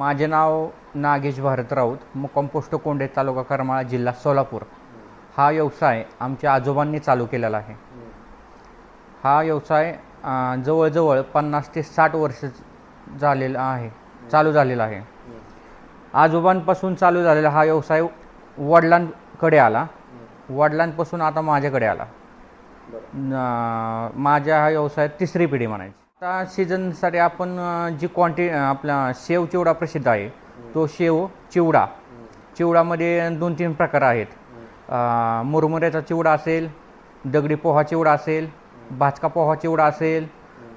माझे नाव नागेश भारत राऊत मुक्काम post Conde तालुका करमाळा जिल्हा सोलापूर. हा व्यवसाय आमच्या आजोबांनी चालू केलेला आहे. हा व्यवसाय जवळजवळ पन्नास ते साठ वर्ष झालेला आहे चालू झालेला आहे. आजोबांपासून चालू झालेला हा व्यवसाय वडिलांकडे आला. वडिलांपासून आता माझ्याकडे आला. माझ्या हा व्यवसाय तिसरी पिढी म्हणायची. आता सीझनसाठी आपण जी क्वांटि आपला शेव चिवडा प्रसिद्ध आहे तो शेव चिवडा. चिवडामध्ये दोन तीन प्रकार आहेत. मुरमुऱ्याचा चिवडा असेल दगडी पोहा चिवडा असेल भाजका पोहा चिवडा असेल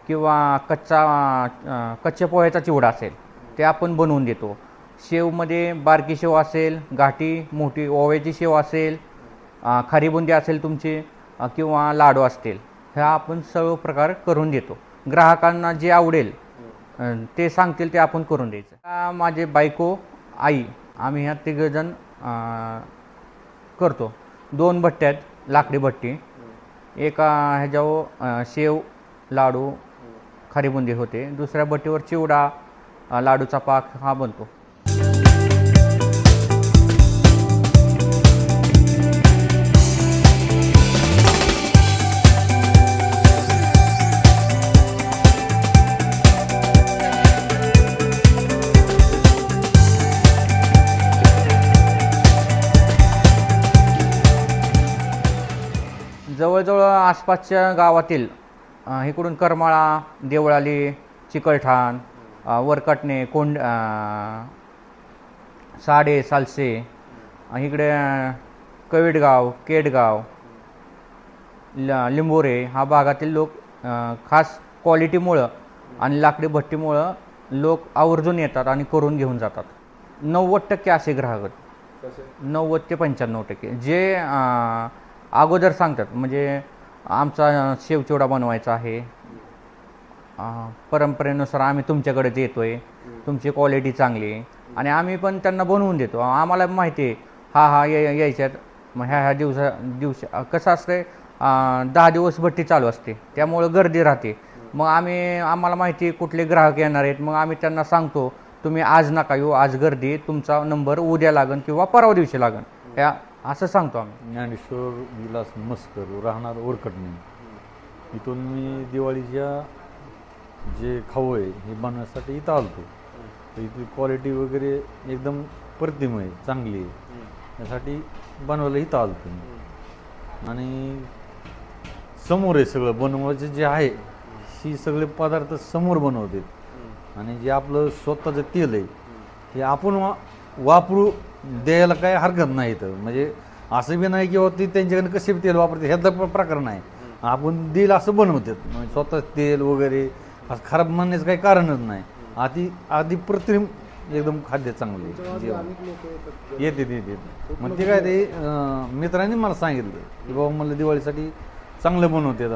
किंवा कच्चा कच्च्या पोह्याचा चिवडा असेल ते आपण बनवून देतो. शेवमध्ये बारकी शेव असेल घाटी मोठी ओव्याची शेव असेल खारी बुंदी असेल तुमची किंवा लाडू असतील ह्या आपण सर्व प्रकार करून देतो. ग्राहकांना जे आवडेल ते सांगतील ते आपण करून द्यायचं. माझे बायको आई आम्ही ह्या तिघजण करतो. दोन भट्ट्या आहेत लाकडी भट्टी. एका ह्याच्यावर शेव लाडू खारीबुंदी होते. दुसऱ्या भट्टीवर चिवडा लाडूचा पाक हा बनतो. जवळजवळ आसपासच्या गावातील इकडून करमाळा देवळाली चिकलठाण वरकटणे कोंड साडे सालसे इकडे कविडगाव केडगाव लिंबोरे हा भागातील लोक खास क्वालिटीमुळं आणि लाकडी भट्टीमुळं लोक आवर्जून येतात आणि करून घेऊन जातात. नव्वद टक्के असे ग्राहक. नव्वद ते पंच्याण्णव टक्के. जे अगोदर सांगतात म्हणजे आमचा शेवचिवडा बनवायचा आहे. परंपरेनुसार आम्ही तुमच्याकडेच आहे तुमची क्वालिटी चांगली आहे. आणि आम्ही पण त्यांना बनवून देतो. आम्हाला माहिती आहे हा हा यायच्यात मग ह्या ह्या दिवसा दिवस कसं असतंय दहा दिवस भट्टी चालू असते. त्यामुळं गर्दी राहते. मग आम्ही आम्हाला माहिती कुठले ग्राहक येणार आहेत. मग आम्ही त्यांना सांगतो तुम्ही आज नका येऊ आज गर्दी तुमचा नंबर उद्या लागन किंवा परवा दिवशी लागन. या असं सांगतो आम्ही. ज्ञानेश्वर विलास मस्कर राहणार ओरकटणे इथून मी दिवाळीच्या जे खाऊ आहे हे बनवण्यासाठी इथं आलतो. तर इथली क्वालिटी वगैरे एकदम प्रतिम आहे चांगली आहे. त्यासाठी बनवायला इथं आलतो मी. आणि समोर आहे सगळं बनवायचं जे आहे ही सगळे पदार्थ समोर बनवतात. आणि जे आपलं स्वतःचं तेल आहे ते आपण वा वापरू द्यायला काही हरकत नाही इथं. म्हणजे असं बी नाही किंवा ती त्यांच्याकडे कसे तेल वापरते ह्याचा प्र- प्रकार नाही. आपण देईल असं बनवतात म्हणजे स्वतः तेल वगैरे असं खराब म्हणण्याचं काही कारणच नाही. आधी आधी कृत्रिम एकदम खाद्य चांगले येते येते मग ते काय ते मित्रांनी मला सांगितलं की बाबा मला दिवाळीसाठी चांगलं बनवते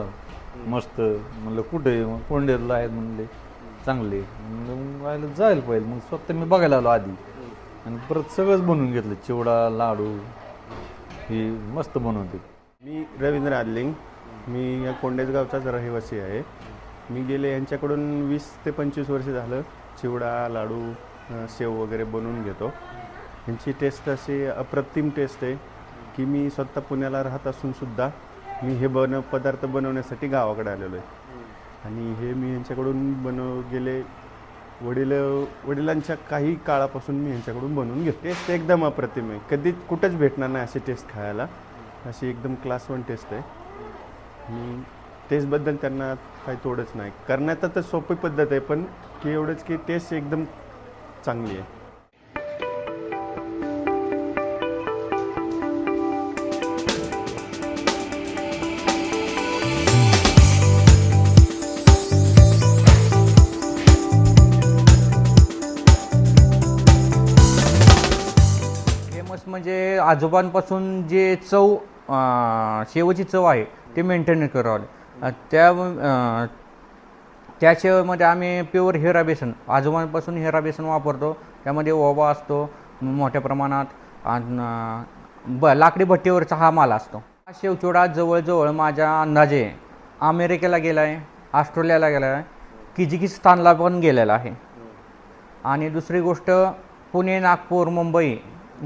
मस्त. म्हणलं कुठे? मग कोंडेरला आहेत म्हणले. चांगले. म्हणलं मग जायला पाहिजे. मग स्वतः मी बघायला आलो आधी. आणि परत सगळंच बनवून घेतलं. चिवडा लाडू हे मस्त बनवते मी रवींद्र आदलिंग. मी या कोंडेज गावचाच रहिवासी आहे. मी गेले यांच्याकडून वीस ते पंचवीस वर्ष झालं चिवडा लाडू शेव वगैरे बनवून घेतो. यांची टेस्ट अशी अप्रतिम टेस्ट आहे की मी स्वतः पुण्याला राहत असून सुद्धा मी हे बन पदार्थ बनवण्यासाठी गावाकडे आलेलो आहे. आणि हे मी यांच्याकडून बनव गेले वडील वडिलांच्या काही काळापासून मी यांच्याकडून बनवून घेतो. टेस्ट एकदम अप्रतिम आहे. कधीच कुठंच भेटणार नाही अशी टेस्ट खायला. अशी एकदम क्लास वन टेस्ट आहे. आणि टेस्टबद्दल त्यांना काही तोडच नाही. करण्यात तर सोपी पद्धत आहे पण की एवढंच की टेस्ट एकदम चांगली आहे. आजोबांपासून जे चव शेवची चव आहे ते मेंटेन करावं त्या त्या शेवमध्ये आम्ही प्युअर हिरा बेसन आजोबांपासून हेरा बेसन वापरतो. त्यामध्ये ओवा असतो मोठ्या प्रमाणात आणि ब लाकडी भट्टीवरचा हा माल असतो. हा शेवचिवडा जवळजवळ माझ्या अंदाजे अमेरिकेला गेला आहे ऑस्ट्रेलियाला गेला आहे किजिकिस्तानला पण गेलेला आहे. आणि दुसरी गोष्ट पुणे नागपूर मुंबई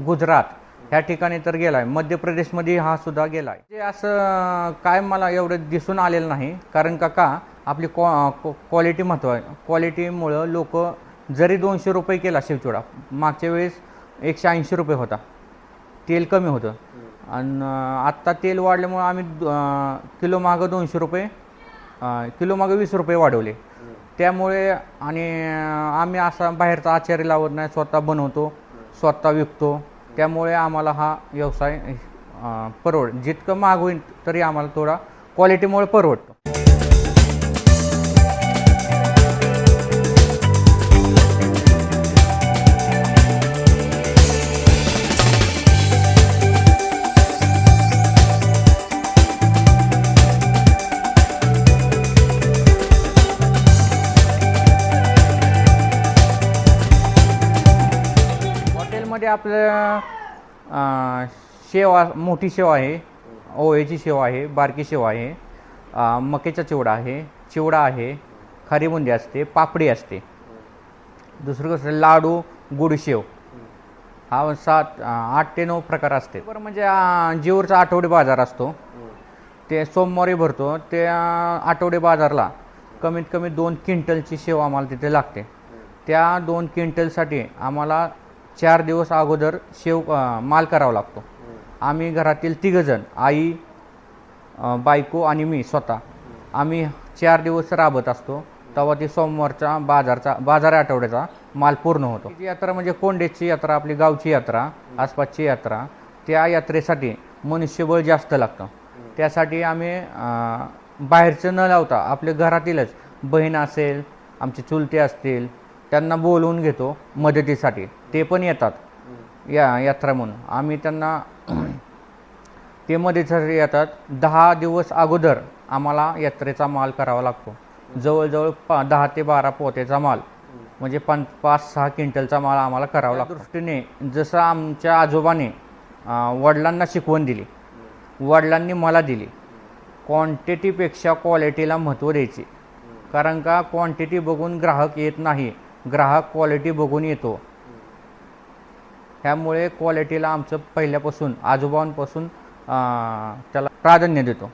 गुजरात ह्या ठिकाणी तर गेला आहे मध्य प्रदेशमध्ये हा सुद्धा गेला आहे ते असं काय मला एवढं दिसून आलेलं नाही. कारण का का आपली क्वा क्वालिटी महत्त्व आहे. क्वालिटीमुळं लोक जरी दोनशे रुपये केला शिवचिवडा मागच्या वेळेस एकशे ऐंशी रुपये होता. तेल कमी होतं. आणि आत्ता तेल वाढल्यामुळं आम्ही किलो मागं दोनशे रुपये किलो मागं वीस रुपये वाढवले. त्यामुळे आणि आम्ही असा बाहेरचा आचार्य लावत नाही. स्वतः बनवतो स्वतः विकतो. त्यामुळे आम्हाला हा व्यवसाय परवड जितकं महाग होईल तरी आम्हाला थोडा क्वालिटीमुळे परवडतो. आपल्या शेवा मोठी शेव आहे. ओव्याची शेव आहे बारकी शेव आहे. मकेचा चिवडा आहे चिवडा आहे खारी बुंदी असते पापडी असते. दुसरं कसं लाडू गुड शेव. हा सात आठ ते नऊ प्रकार असते. बरं म्हणजे जीवरचा आठवडे बाजार असतो. ते सोमवारी भरतो. ते आठवडे बाजारला कमीत कमी दोन क्विंटलची शेव आम्हाला तिथे लागते. त्या दोन क्विंटलसाठी आम्हाला चार दिवस अगोदर शेव माल करावा लागतो. आम्ही घरातील तिघजण आई बायको आणि मी स्वतः. आम्ही चार दिवस राबत असतो. तेव्हा ती सोमवारचा बाजारचा बाजार आठवड्याचा माल पूर्ण होतो. ती यात्रा म्हणजे कोंडेची यात्रा आपली गावची यात्रा आसपासची यात्रा. त्या यात्रेसाठी मनुष्यबळ जास्त लागतं. त्यासाठी आम्ही बाहेरचं न लावता आपल्या घरातीलच बहीण असेल आमचे चुलते असतील त्यांना बोलवून घेतो मदतीसाठी. ते पण येतात. या यात्रा म्हणून. आम्ही त्यांना ते मदतीसाठी येतात दहा दिवस अगोदर आम्हाला यात्रेचा माल करावा लागतो. जवळजवळ पा दहा ते बारा पोत्याचा माल म्हणजे पं पाच सहा क्विंटलचा माल आम्हाला करावा लागतो. दृष्टीने जसं आमच्या आजोबाने वडिलांना शिकवण दिली. वडिलांनी मला दिली. क्वांटिटीपेक्षा क्वालिटीला महत्त्व द्यायचे. कारण का क्वांटिटी बघून ग्राहक येत नाही. ग्राहक क्वालिटी बघून येतो. ह्यामुळे क्वालिटीला आमचं पहिल्यापासून आजोबांपासून त्याला प्राधान्य देतो.